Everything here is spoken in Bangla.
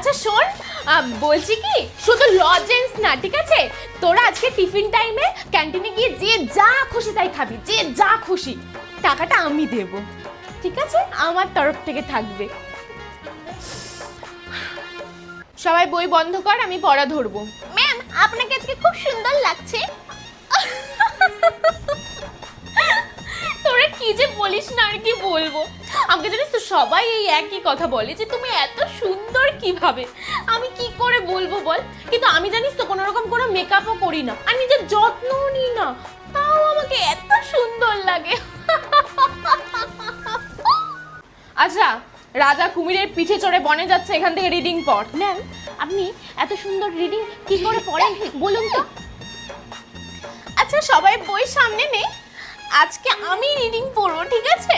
আচ্ছা শোন বলছি কি শুধু লজেন্স না ঠিক আছে? তোরা আজকে টিফিন টাইমে ক্যান্টিনে গিয়ে যে যা খুশি তাই খাবি যে যা খুশি টাকাটা আমি দেব ঠিক আছে? আমার তরফ থেকে থাকবে। সবাই বই বন্ধ কর আমি পড়া ধরবো। ম্যাম আপনাকে আজকে খুব সুন্দর লাগছে। তোরা কি যে বলিস না আর কি বলব? সবাই এই একই কথা বলে যে তুমি এত সুন্দর কীভাবে? আমি কি করে বলব বল? কিন্তু আমি জানিস তো কোনো রকম কোনো মেকআপও করি না। আর নিজের যত্নও নিই না। তাও আমাকে এত সুন্দর লাগে। আচ্ছা রাজা কুমিরের পিঠে চড়ে বনে যাচ্ছে, এখান থেকে রিডিং পড়। ম্যাম আপনি এত সুন্দর রিডিং কি করে পড়েন বলুন তো। আচ্ছা সবাই বই সামনে নেই আজকে আমি রিডিং পড়ব, ঠিক আছে?